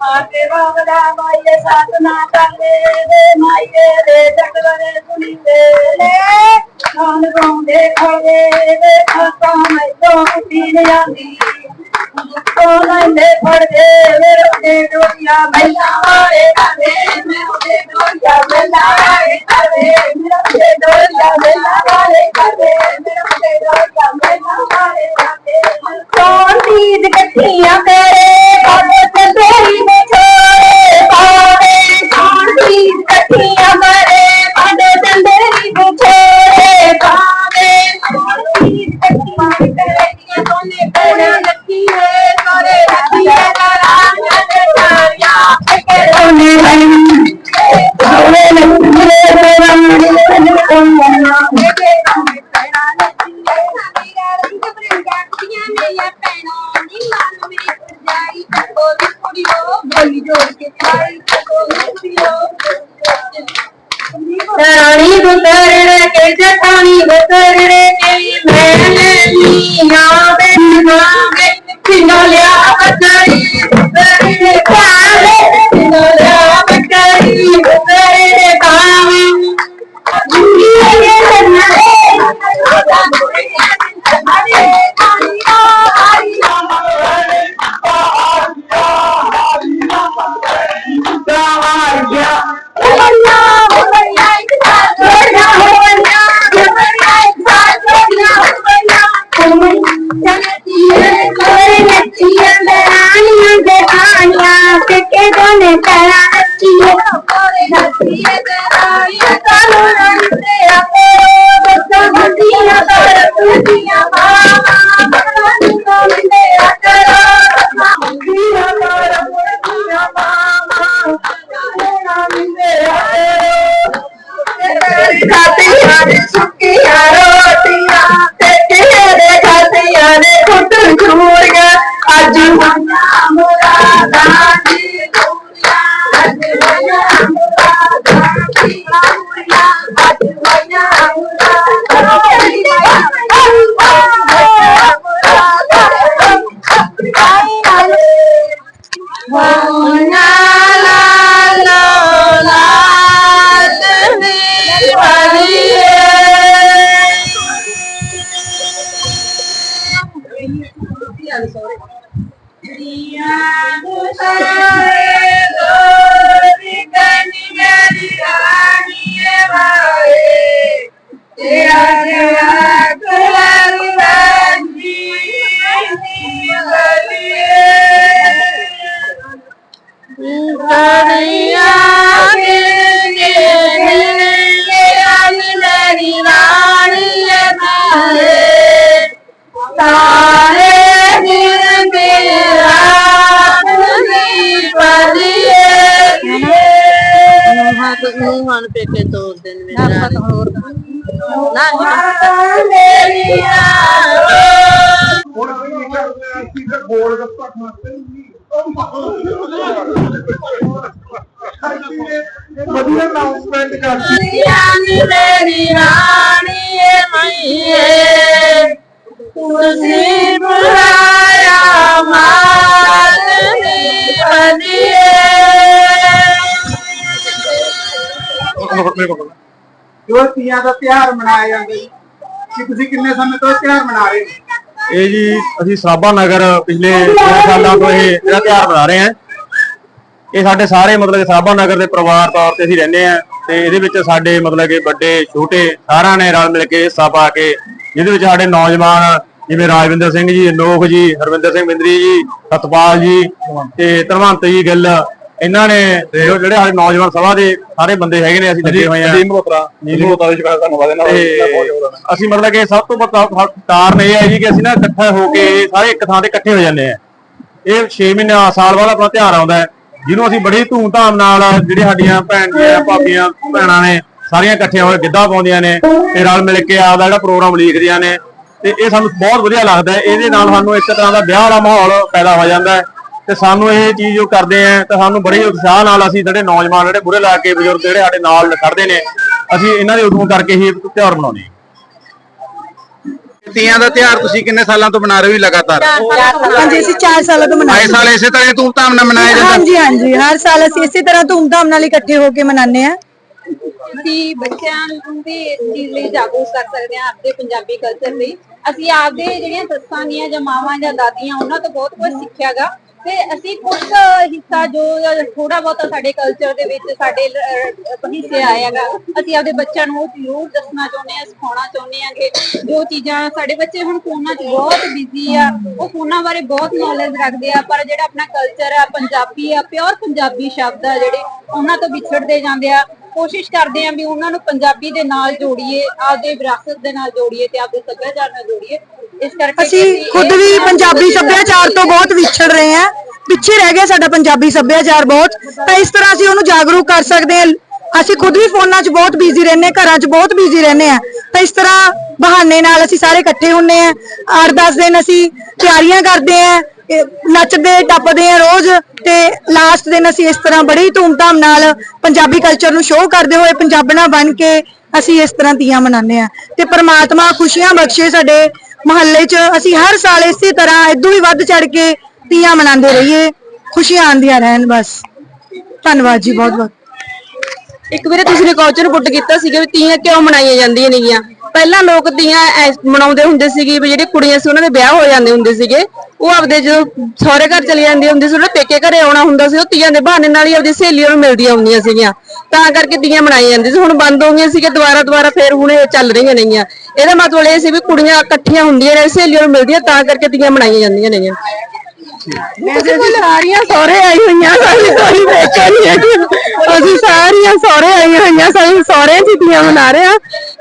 ਆਕੇ ਬਾਬਰਾ ਮਾਈਏ ਸਾਧਨਾ ਕਰਦੇ ਵੇ ਮਾਈਏ ਦੇ ਜਗਵਰੇ ਸੁਣੀਦੇ ਨੇ। ਖਾਨ ਗਾਉਂਦੇ ਖੜੇ ਵੇ ਖਾਤਾ ਮੈਂ ਤੋਂ ਪੀਣ ਜਾਂਦੀ ਤੋਂ ਲੈਂਦੇ ਫੜਦੇ ਮੇਰੇ ਤੇ ਡੋਰੀਆਂ ਮੈਲਾ ਵਾਲੇ ਕਰਦੇ ਮੇਰੇ ਡੋਰੀਆਂ ਮੈਲਾ ਵਾਲੇ ਕਰਦੇ ਮੇਰੇ ਡੋਰੀਆਂ ਮੈਲਾ ਵਾਲੇ ਕਰਦੇ ਮੇਰੇ ਡੋਰੀਆਂ ਮੈਲਾ ਵਾਲੇ ਕਰਦੇ ਕੌਣ ਤੀਜ ਉਹ ਬੋਲੀ ਜੋੜ ਕੇ ਖਾਈ ਬੋਲੀ ਕੁੜੀ ਉਹ ਰਾਣੀ ਗੁਤਰਣ ਕੇ ਜਟਾਣੀ ਗੁਤਰਣ ਕੇ ਮੈਂ ਲੈਨੀਆਂ ਬੈਠਾ ਕੇ ਕਿਨੋ ਲਿਆ ਹੋਣਾ ਕਰਿਆ ਕੇ ਕੇ ਮੇਰੀ ਰਾਣੀ ਮਾਰੇ ਤਾਰੇ ਦਿਨ ਮੇਰਾ ਨੀ ਬਲੀਏ ਪੇਕੇ ਤੋਰਦੇ ਨੇ ਮੇਰੇ ਨਾਲ ਨਾ ਮੇਰੀਆਂ ਹੁਣ ਅਸੀਂ ਕਰਦੇ? ਅਸੀਂ ਫਿਰ ਗੋਲ ਗੱਪਾ ਖਾਂਦੇ ਵਧੀਆ ਅਨਾਉਂਸਮੈਂਟ ਕਰਦੀ ਨੀ ਮੇਰੀ ਰਾਣੀ ਏ ਮਈਏ ਤੁਸੀਂ ਬੁਲਾਇਆ ਜੋ ਤੀਆਂ ਦਾ ਤਿਉਹਾਰ ਮਨਾਇਆ ਜਾਂਦਾ ਜੀ ਕਿ ਤੁਸੀਂ ਕਿੰਨੇ ਸਮੇਂ ਤੋਂ ਇਹ ਤਿਉਹਾਰ ਮਨਾ ਰਹੇ ਹੋ? ਇਹ ਜੀ ਅਸੀਂ ਸਰਾਭਾ ਨਗਰ ਪਿਛਲੇ 2 ਸਾਲਾਂ ਤੋਂ ਇਹ ਜਿਹੜਾ ਤਿਉਹਾਰ ਮਨਾ ਰਹੇ ਹਾਂ ਇਹ ਸਾਡੇ ਸਾਰੇ ਮਤਲਬ ਕਿ ਸਰਾਭਾ ਨਗਰ ਦੇ ਪਰਿਵਾਰ ਤੌਰ ਤੇ ਅਸੀਂ ਰਹਿੰਦੇ ਆ ਤੇ ਇਹਦੇ ਵਿੱਚ ਸਾਡੇ ਮਤਲਬ ਕਿ ਵੱਡੇ ਛੋਟੇ ਸਾਰਿਆਂ ਨੇ ਰਲ ਮਿਲ ਕੇ ਹਿੱਸਾ ਪਾ ਕੇ ਜਿਹਦੇ ਵਿੱਚ ਸਾਡੇ ਨੌਜਵਾਨ ਜਿਵੇਂ ਰਾਜਵਿੰਦਰ ਸਿੰਘ ਜੀ ਅਨੋਖ ਜੀ ਹਰਵਿੰਦਰ ਸਿੰਘ ਬਿੰਦਰੀ ਜੀ ਸਤਪਾਲ ਜੀ ਤੇ ਧਰਮੰਤ ਜੀ ਗਿੱਲ ਇਹਨਾਂ ਨੇ ਜਿਹੜੇ ਸਾਡੇ ਨੌਜਵਾਨ ਸਭਾ ਦੇ ਸਾਰੇ ਬੰਦੇ ਹੈਗੇ ਨੇ ਅਸੀਂ ਲੱਗੇ ਹੋਏ ਆ ਨੀਮ ਬੋਤਰਾ ਨੀਮ ਬੋਤਰਾ ਦੀ ਸ਼ਿਕਾਇਤ ਧੰਨਵਾਦ ਇਹਨਾਂ ਤੇ ਅਸੀਂ ਮਤਲਬ ਕਿ ਸਭ ਤੋਂ ਵੱਡਾ ਕਾਰਨ ਇਹ ਹੈ ਜੀ ਕਿ ਅਸੀਂ ਨਾ ਇਕੱਠੇ ਹੋ ਕੇ ਸਾਰੇ ਇੱਕ ਥਾਂ ਤੇ ਇਕੱਠੇ ਹੋ ਜਾਂਦੇ ਆ ਇਹ 6 ਮਹੀਨੇ ਸਾਲ ਬਾਅਦ ਆਪਣਾ ਤਿਉਹਾਰ ਆਉਂਦਾ ਹੈ। ਜਿਹਨੂੰ ਅਸੀਂ ਬੜੀ ਧੂਮ ਧਾਮ ਨਾਲ ਜਿਹੜੇ ਸਾਡੀਆਂ ਭੈਣ ਦੀਆਂ ਭਾਬੀਆਂ, ਭੈਣਾਂ ਨੇ, ਸਾਰੀਆਂ ਇਕੱਠੀਆਂ ਹੋ ਕੇ ਗਿੱਧਾ ਪਾਉਂਦੀਆਂ ਨੇ ਤੇ ਰਲ ਮਿਲ ਕੇ ਆਪਦਾ ਜਿਹੜਾ ਪ੍ਰੋਗਰਾਮ ਲਿਖਦੀਆਂ ਨੇ ਤੇ ਇਹ ਸਾਨੂੰ ਬਹੁਤ ਵਧੀਆ ਲੱਗਦਾ ਹੈ। ਇਹਦੇ ਨਾਲ ਸਾਨੂੰ ਇੱਕ ਤਰ੍ਹਾਂ ਦਾ ਵਿਆਹ ਵਾਲਾ ਮਾਹੌਲ ਪੈਦਾ ਹੋ ਜਾਂਦਾ ਹੈ ਤੇ ਸਾਨੂੰ ਇਹ ਚੀਜ਼ ਜੋ ਕਰਦੇ ਆ ਤਾਂ ਸਾਨੂੰ ਬੜੇ ਉਤਸ਼ਾਹ ਨਾਲ ਅਸੀਂ ਜਿਹੜੇ ਨੌਜਵਾਨ, ਜਿਹੜੇ ਬੁਰੇ ਲਾ ਕੇ ਬਜ਼ੁਰਗ ਜਿਹੜੇ ਸਾਡੇ ਨਾਲ ਖੜਦੇ ਨੇ, ਅਸੀਂ ਇਹਨਾਂ ਦੇ ਉਦੋਂ ਕਰਕੇ ਹੀ ਤਿਉਹਾਰ ਮਨਾਉਂਦੇ ਹਾਂ। ਤੀਆਂ ਦਾ ਤਿਉਹਾਰ ਤੁਸੀਂ ਕਿੰਨੇ ਸਾਲਾਂ ਤੋਂ ਮਨਾ ਰਹੇ ਹੋ ਲਗਾਤਾਰ? ਹਾਂਜੀ ਅਸੀਂ 4 ਸਾਲਾਂ ਤੋਂ ਮਨਾ ਆਏ ਸਾਲ ਇਸੇ ਤਰ੍ਹਾਂ ਹੀ ਧੂਮਧਾਮ ਨਾਲ ਮਨਾਇਆ ਜਾਂਦਾ। ਹਾਂਜੀ ਹਾਂਜੀ ਹਰ ਸਾਲ ਅਸੀਂ ਇਸੇ ਤਰ੍ਹਾਂ ਧੂਮਧਾਮ ਨਾਲ ਇਕੱਠੇ ਹੋ ਕੇ ਮਨਾਉਂਦੇ ਆ ਅਸੀਂ ਬੱਚਿਆਂ ਨੂੰ ਵੀ ਇਸ ਚੀਜ਼ ਲਈ ਜਾਗਰੂਕ ਕਰ ਸਕਦੇ ਹਾਂ ਆਪਦੇ ਪੰਜਾਬੀ ਕਲਚਰ ਲਈ। ਅਸੀਂ ਆਪਦੇ ਜਿਹੜੀਆਂ ਸੱਸਾਂ ਦੀਆਂ ਜਾਂ ਮਾਵਾਂ ਜਾਂ ਦਾਦੀਆਂ ਉਹਨਾਂ ਤੋਂ ਬਹੁਤ ਕੁਝ ਸਿੱਖਿਆਗਾ ਤੇ ਅਸੀਂ ਕੁਝ ਹਿੱਸਾ ਜੋ ਥੋੜਾ ਬਹੁਤਾ ਸਾਡੇ ਕਲਚਰ ਦੇ ਵਿੱਚ ਸਾਡੇ ਹਿੱਸੇ ਆਇਆਗਾ ਅਸੀਂ ਆਪਦੇ ਬੱਚਿਆਂ ਨੂੰ ਜ਼ਰੂਰ ਦੱਸਣਾ ਚਾਹੁੰਦੇ ਆ ਸਿਖਾਉਣਾ ਚਾਹੁੰਦੇ ਆ ਜੋ ਚੀਜ਼ਾਂ ਸਾਡੇ ਬੱਚੇ ਹੁਣ ਫੋਨਾਂ 'ਚ ਬਹੁਤ ਬਿਜ਼ੀ ਆ, ਉਹ ਫੋਨਾਂ ਬਾਰੇ ਬਹੁਤ ਨੌਲੇਜ ਰੱਖਦੇ ਆ, ਪਰ ਜਿਹੜਾ ਆਪਣਾ ਕਲਚਰ ਆ, ਪੰਜਾਬੀ ਆ ਪਿਓਰ ਪੰਜਾਬੀ ਸ਼ਬਦ ਆ ਜਿਹੜੇ ਉਹਨਾਂ ਤੋਂ ਵਿਛੜਦੇ ਜਾਂਦੇ ਆ, ਕੋਸ਼ਿਸ਼ ਕਰਦੇ ਆ ਵੀ ਉਹਨਾਂ ਨੂੰ ਪੰਜਾਬੀ ਦੇ ਨਾਲ ਜੋੜੀਏ, ਆਪਦੇ ਵਿਰਾਸਤ ਦੇ ਨਾਲ ਜੋੜੀਏ ਤੇ ਆਪਦੇ ਸੱਭਿਆਚਾਰ ਨਾਲ ਜੋੜੀਏ ਅਸੀਂ ਖੁਦ ਵੀ ਪੰਜਾਬੀ ਸੱਭਿਆਚਾਰ ਤੋਂ ਬਹੁਤ ਵਿਛੜ ਰਹੇ ਹਾਂ। ਪਿੱਛੇ ਰਹਿ ਗਿਆ ਸਾਡਾ ਪੰਜਾਬੀ ਸੱਭਿਆਚਾਰ ਬਹੁਤ। ਤਾਂ ਇਸ ਤਰ੍ਹਾਂ ਅਸੀਂ ਉਹਨੂੰ ਜਾਗਰੂਕ ਕਰ ਸਕਦੇ ਹਾਂ। ਅਸੀਂ ਖੁਦ ਵੀ ਫੋਨਾਂ 'ਚ ਬਹੁਤ ਬਿਜ਼ੀ ਰਹਿੰਦੇ ਹਾਂ ਘਰਾਂ 'ਚ ਬਹੁਤ ਬਿਜ਼ੀ ਰਹਿੰਦੇ ਆ ਤਾਂ ਇਸ ਤਰ੍ਹਾਂ ਬਹਾਨੇ ਨਾਲ ਅਸੀਂ ਸਾਰੇ ਇਕੱਠੇ ਹੁੰਨੇ ਆ 8-10 ਦਿਨ ਅਸੀਂ ਤਿਆਰੀਆਂ ਕਰਦੇ ਆ ਨੱਚਦੇ ਟੱਪਦੇ ਆ ਰੋਜ਼ ਤੇ ਲਾਸਟ ਦਿਨ ਅਸੀਂ ਇਸ ਤਰ੍ਹਾਂ ਬੜੀ ਹੀ ਧੂਮਧਾਮ ਨਾਲ ਪੰਜਾਬੀ ਕਲਚਰ ਨੂੰ ਸ਼ੋਅ ਕਰਦੇ ਹੋਏ ਪੰਜਾਬਣਾ ਬਣ ਕੇ ਅਸੀਂ ਇਸ ਤਰ੍ਹਾਂ ਤੀਆਂ ਮਨਾਉਂਦੇ ਆ ਤੇ ਪ੍ਰਮਾਤਮਾ ਖੁਸ਼ੀਆਂ ਬਖਸ਼ੇ ਸਾਡੇ ਮਹੱਲੇ 'ਚ ਅਸੀਂ ਹਰ ਸਾਲ ਇਸੇ ਤਰ੍ਹਾਂ ਇਦੋਂ ਵੀ ਵੱਧ ਚੜ ਕੇ ਤੀਆਂ ਮਨਾਉਂਦੇ ਰਹੀਏ, ਖੁਸ਼ੀਆਂ ਆਉਂਦੀਆਂ ਰਹਿਣ ਬਸ। ਧੰਨਵਾਦ ਜੀ, ਬਹੁਤ ਬਹੁਤ। ਇੱਕ ਵੀਰੇ, ਤੁਸੀਂ ਨੇ ਕੌਚਰ ਪੁੱਟ ਕੀਤਾ ਸੀਗਾ ਵੀ ਤੀਆਂ ਕਿਉਂ ਮਨਾਈਆਂ ਜਾਂਦੀਆਂ ਨੇਗੀਆਂ? ਪਹਿਲਾਂ ਲੋਕ ਤੀਆਂ ਐਸ ਮਨਾਉਂਦੇ ਹੁੰਦੇ ਸੀਗੇ ਵੀ ਜਿਹੜੇ ਕੁੜੀਆਂ ਸੀ, ਉਹਨਾਂ ਦੇ ਵਿਆਹ ਹੋ ਜਾਂਦੇ ਹੁੰਦੇ ਸੀਗੇ। ਉਹ ਆਪਦੇ ਜਦੋਂ ਸਹੁਰੇ ਘਰ ਚਲੇ ਜਾਂਦੇ ਹੁੰਦੇ ਸੀ, ਉਹਨਾਂ ਪੇਕੇ ਘਰੇ ਆਉਣਾ ਹੁੰਦਾ ਸੀ, ਉਹ ਤੀਆਂ ਦੇ ਬਹਾਨੇ ਨਾਲ ਹੀ ਆਪਦੀ ਸਹੇਲੀਆਂ ਨੂੰ ਮਿਲਦੀਆਂ ਹੁੰਦੀਆਂ ਸੀਗੀਆਂ। ਤਾਂ ਕਰਕੇ ਤੀਆਂ ਮਨਾਈਆਂ ਜਾਂਦੀਆਂ ਸੀ। ਹੁਣ ਬੰਦ ਹੋ ਗਈਆਂ ਸੀਗੇ ਦੁਬਾਰਾ ਦੁਬਾਰਾ ਫੇਰ ਹੁਣ ਇਹ ਚੱਲ ਰਹੀਆਂ ਨੇਗੀਆਂ। ਇਹਦਾ ਮਤਲਬ ਇਹ ਸੀ ਵੀ ਕੁੜੀਆਂ ਇਕੱਠੀਆਂ ਹੁੰਦੀਆਂ ਨੇ ਸਹੇਲੀਆਂ ਨੂੰ ਮਿਲਦੀਆਂ ਤਾਂ ਕਰਕੇ ਤੀਆਂ ਮਨਾਈਆਂ ਜਾਂਦੀਆਂ ਵੈਸੇ ਅਸੀਂ ਸਾਰੀਆਂ ਸਹੁਰੇ ਆਈ ਹੋਈਆਂ ਸਾਡੀ ਕੋਈ ਅਸੀਂ ਸਾਰੀਆਂ ਸਹੁਰੇ ਆਈਆਂ ਹੋਈਆਂ ਸਾਡੀ ਸਹੁਰੇ ਚੀਤੀਆਂ ਮਨਾ ਰਹੇ ਆ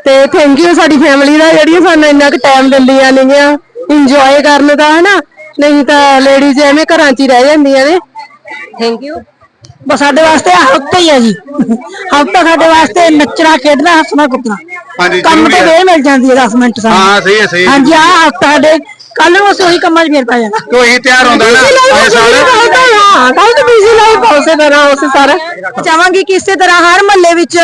ਤੇ ਥੈਂਕ ਯੂ ਸਾਡੀ ਫੈਮਿਲੀ ਦਾ ਜਿਹੜੀ ਸਾਨੂੰ ਇੰਨਾ ਕੁ ਟਾਈਮ ਦਿੰਦੀਆਂ ਨੇਗੀਆਂ ਇੰਜੋਏ ਕਰਨ ਦਾ ਹਨਾ? ਨਹੀਂ ਤਾਂ ਲੇਡੀਜ਼ ਐਵੇਂ ਘਰਾਂ 'ਚ ਹੀ ਰਹਿ ਜਾਂਦੀਆਂ ਨੇ। ਥੈਂਕ ਯੂ ਬਸ ਸਾਡੇ ਵਾਸਤੇ ਹਫਤਾ ਹੀ ਹੈ ਜੀ। ਹਫਤਾ ਸਾਡੇ ਵਾਸਤੇ ਨੱਚਣਾ ਖੇਡਣਾ ਹੱਸਣਾ ਕੁੱਟਣਾ ਹਾਂਜੀ ਕੰਮ ਜ਼ਰੂਰੀ ਤੇ ਹੈ। ਵੇਹ ਮਿਲ ਜਾਂਦੀ ਹੈ 10 ਮਿੰਟ ਸਾਨੂੰ। ਹਾਂ ਸਹੀ ਹੈ ਸਹੀ ਹੈ। ਹਾਂਜੀ ਆ ਹਫਤਾ ਸਾਡੇ ਕੱਲ ਨੂੰ ਅਸੀਂ ਉਹੀ ਕੰਮਾਂ 'ਚ ਫੇਰ ਪੈ ਜਾਣਾ। ਕੋਈ ਤਿਉਹਾਰ ਹੁੰਦਾ ਨਾ ਆਏ ਸਾਲ ਕੱਲ ਤਾਂ ਬਿਜ਼ੀ ਲਾਈਫ ਉਸੇ ਤਰ੍ਹਾਂ ਉਸੇ ਸਾਰਾ। ਚਾਹਾਂਗੀ ਕਿ ਇਸੇ ਤਰ੍ਹਾਂ ਹਰ ਮਹੱਲੇ ਵਿੱਚ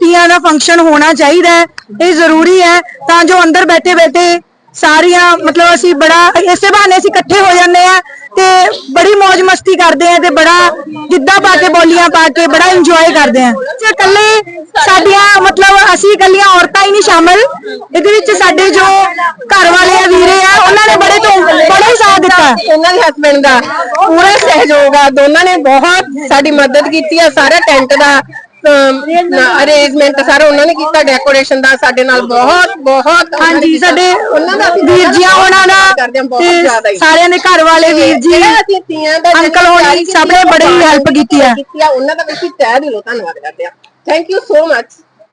ਤੀਆਂ ਦਾ ਫੰਕਸ਼ਨ ਹੋਣਾ ਚਾਹੀਦਾ ਹੈ। ਇਹ ਜ਼ਰੂਰੀ ਹੈ ਤਾਂ ਜੋ ਅੰਦਰ ਬੈਠੇ ਬੈਠੇ ਸਾਰੀਆਂ ਮਤਲਬ ਅਸੀਂ ਬੜਾ ਇਸੇ ਬਹਾਨੇ ਅਸੀਂ ਇਕੱਠੇ ਹੋ ਜਾਂਦੇ ਆ ਤੇ ਬੜੀ ਮौज ਮਸਤੀ ਕਰਦੇ ਆ ਤੇ ਬੜਾ ਗਿੱਧਾ ਪਾ ਕੇ ਬੋਲੀਆਂ ਪਾ ਕੇ ਬੜਾ ਇੰਜੋਏ ਕਰਦੇ ਆ ਤੇ ਇਕੱਲੇ ਸਾਡੀਆਂ ਮਤਲਬ ਅਸੀਂ ਇਕੱਲੀਆਂ ਔਰਤਾਂ ਹੀ ਨਹੀਂ ਸ਼ਾਮਲ। ਇਹਦੇ ਵਿੱਚ ਸਾਡੇ ਜੋ ਘਰ ਵਾਲੇ ਆ ਵੀਰੇ ਆ ਉਹਨਾਂ ਨੇ ਬੜੇ ਤੋਂ ਬੜਾ ਸਾਥ ਦਿੱਤਾ। ਉਹਨਾਂ ਦੇ ਹਸਬੰਡ ਦਾ ਪੂਰਾ ਸਹਿਯੋਗ ਆ। ਦੋਨਾਂ ਨੇ ਬਹੁਤ ਸਾਡੀ ਮਦਦ ਕੀਤੀ ਆ। ਸਾਰਾ ਟੈਂਟ ਦਾ ਅਰੇਂਜਮੈਂਟ ਸਾਰਾ ਉਹਨਾਂ ਨੇ ਕੀਤਾ। ਡੈਕੋਰੇਸ਼ਨ ਦਾ ਸਾਡੇ ਨਾਲ ਬਹੁਤ ਬਹੁਤ ਉਹਨਾਂ ਹਾਂਜੀ। ਸਾਡੇ ਉਹਨਾਂ ਦਾ ਵੀਰ ਕਰਦੇ ਹਾਂ ਦਾ ਤੇ ਸਾਰਿਆਂ ਦੇ ਘਰ ਵਾਲੇ ਵੀਰ ਜੀ ਅੰਕਲ ਹੋਣੀ ਸਭ ਨੇ ਬੜੀ ਹੈਲਪ ਕੀਤੀ ਆ। ਉਹਨਾਂ ਦਾ ਵੀ ਤਹਿ ਦਿਲੋਂ ਧੰਨਵਾਦ ਕਰਦੇ ਆ। Thank you so much